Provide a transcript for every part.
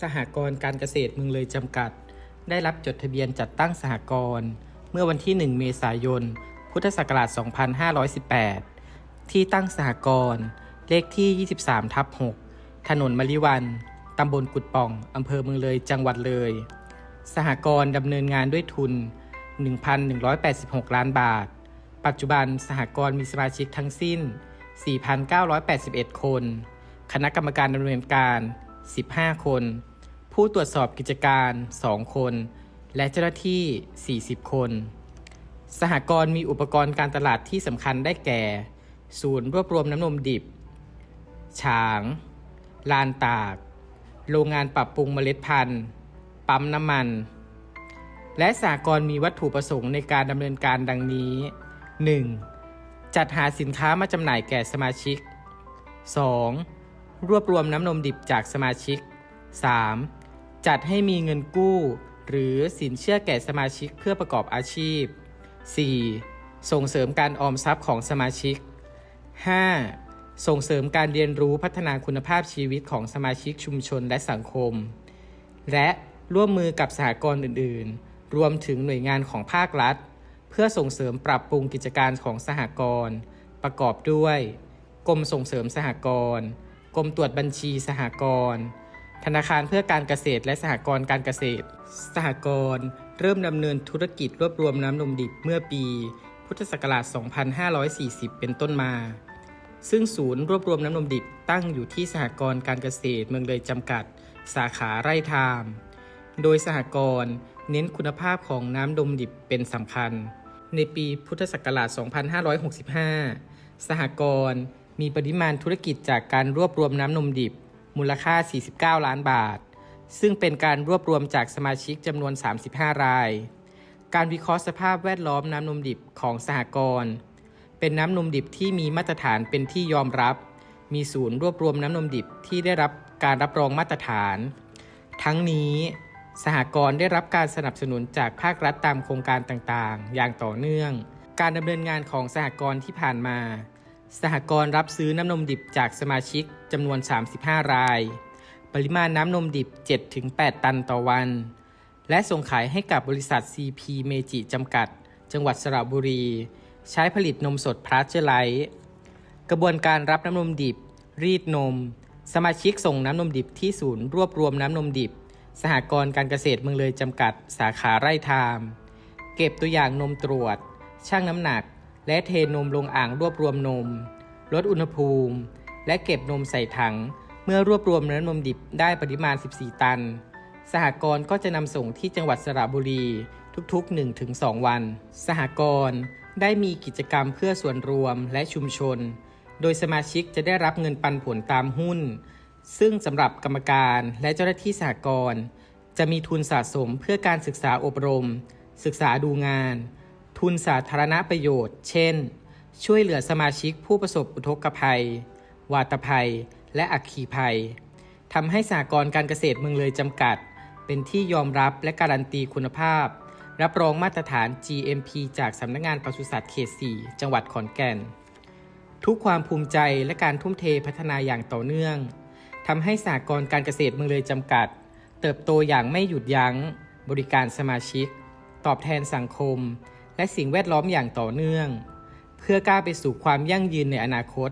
สหกรณ์การเกษตรเมืองเลยจำกัด ได้รับจดทะเบียนจัดตั้งสหกรณ์เมื่อวันที่ 1 เมษายน พุทธศักราช 2518 ที่ตั้งสหกรณ์เลขที่ 23 ทับ 6 ถนนมะลิวัน ตำบลกุดป่อง อำเภอเมืองเลย จังหวัดเลย สหกรณ์ดำเนินงานด้วยทุน 1,186 ล้านบาท ปัจจุบันสหกรณ์มีสมาชิกทั้งสิ้น 4,981 คน คณะกรรมการดำเนินการ 15 คน ผู้ตรวจสอบกิจการ 2 คน และเจ้าหน้าที่ 40 คน สหกรณ์มีอุปกรณ์การตลาดที่สำคัญได้แก่ ศูนย์รวบรวมน้ำนมดิบ ฉาง ลานตาก โรงงานปรับปรุงเมล็ดพันธุ์ ปั๊มน้ำมัน และสหกรณ์มีวัตถุประสงค์ในการดำเนินการดังนี้ 1. จัดหาสินค้ามาจำหน่ายแก่สมาชิก 2. รวบรวมน้ำนมดิบจากสมาชิก 3. จัดให้มีเงินกู้ หรือสินเชื่อแก่สมาชิกเพื่อประกอบอาชีพ 4. ส่งเสริมการออมทรัพย์ของสมาชิก 5. ส่งเสริมการเรียนรู้พัฒนาคุณภาพชีวิตของสมาชิกชุมชนและสังคม และร่วมมือกับสหกรณ์อื่น ๆ รวมถึงหน่วยงานของภาครัฐ เพื่อส่งเสริมปรับปรุงกิจการของสหกรณ์ประกอบด้วย กรมส่งเสริมสหกรณ์ กรมตรวจบัญชีสหกรณ์ธนาคารเพื่อการเกษตรและสหกรณ์การเกษตร สหกรณ์เริ่มดำเนินธุรกิจรวบรวมน้ำนมดิบเมื่อปี พุทธศักราช 2540 เป็นต้นมา ซึ่งศูนย์รวบรวมน้ำนมดิบตั้งอยู่ที่สหกรณ์การเกษตรเมืองเลยจำกัด สาขาไร่ทาม โดยสหกรณ์เน้นคุณภาพของน้ำดมดิบเป็นสำคัญ ในปีพุทธศักราช 2565 สหกรณ์ มีปริมาณธุรกิจจากการรวบรวมน้ำนมดิบ มูลค่า 49 ล้านบาท ซึ่งเป็นการรวบรวมจากสมาชิกจำนวน 35 ราย การวิเคราะห์สภาพแวดล้อมน้ำนมดิบของสหกรณ์เป็นน้ำนมดิบที่มีมาตรฐานเป็นที่ยอมรับ มีศูนย์รวบรวมน้ำนมดิบที่ได้รับการรับรองมาตรฐาน ทั้งนี้สหกรณ์ได้รับการสนับสนุนจากภาครัฐตามโครงการต่างๆ อย่างต่อเนื่อง การดำเนินงานของสหกรณ์ที่ผ่านมา สหกรณ์รับซื้อน้ำนมดิบจากสมาชิกจำนวน 35 ราย ปริมาณน้ำนมดิบ 7-8 ตันต่อวัน และส่งขายให้กับบริษัท CP เมจิจำกัด จังหวัดสระบุรี ใช้ผลิตนมสดพลัสเจอร์ไลท์กระบวนการรับน้ำนมดิบ รีดนม สมาชิกส่งน้ำนมดิบที่ศูนย์รวบรวมน้ำนมดิบ สหกรณ์การเกษตรเมืองเลยจำกัด สาขาไร่ทามเก็บตัวอย่างนมตรวจ ชั่งน้ำหนัก และเทนมลงอ่างรวบรวมนม ลดอุณหภูมิ และเก็บนมใส่ถัง เมื่อรวบรวมน้ำนมดิบได้ปริมาณ 14 ตัน สหกรณ์ก็จะนำส่งที่จังหวัดสระบุรีทุกๆ 1-2 วัน สหกรณ์ได้มีกิจกรรมเพื่อส่วนรวมและชุมชน โดยสมาชิกจะได้รับเงินปันผลตามหุ้น ซึ่งสำหรับกรรมการและเจ้าหน้าที่สหกรณ์จะมีทุนสะสมเพื่อการศึกษาอบรม ศึกษาดูงาน ทุนสาธารณประโยชน์ เช่น ช่วยเหลือสมาชิกผู้ประสบอุทกภัย วาตภัย และอัคคีภัยทำให้สหกรการเกษตรเมืองเลยจำกัด เป็นที่ยอมรับและการันตีคุณภาพ รับรองมาตรฐาน GMP จากสำนักงานปศุสัตว์เขต 4 จังหวัดขอนแก่น ทุกความภูมิใจและการทุ่มเทพัฒนาอย่างต่อเนื่องทำให้สหกรการเกษตรเมืองเลยจำกัด เติบโตอย่างไม่หยุดยัง้ง บริการสมาชิก ตอบแทนสังคม และสิ่งแวดล้อมอย่างต่อเนื่อง เพื่อก้าวไปสู่ความยั่งยืนในอนาคต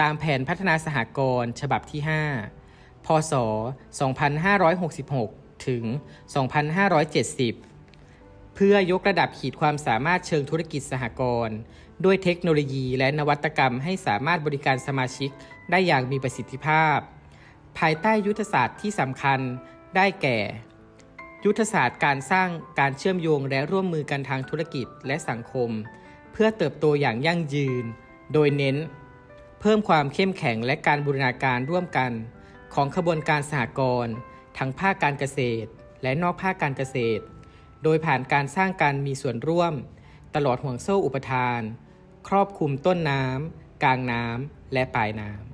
ตามแผนพัฒนาสหกรณ์ฉบับที่ 5 พศ 2566 ถึง 2570 เพื่อยกระดับขีดความสามารถเชิงธุรกิจสหกรณ์ด้วยเทคโนโลยีและนวัตกรรมให้สามารถบริการสมาชิกได้อย่างมีประสิทธิภาพ ภายใต้ยุทธศาสตร์ที่สำคัญได้แก่ ยุทธศาสตร์การสร้างการเชื่อมโยงและร่วมมือกันทางธุรกิจและสังคม เพื่อเติบโตอย่างยั่งยืน โดยเน้น เพิ่มความเข้มแข็งและการบูรณาการร่วมกัน ของขบวนการสหกรณ์ทั้งภาคการเกษตร และนอกภาคการเกษตร โดยผ่านการสร้างการมีส่วนร่วม ตลอดห่วงโซ่อุปทาน ครอบคลุมต้นน้ำกลางน้ำและปลายน้ำ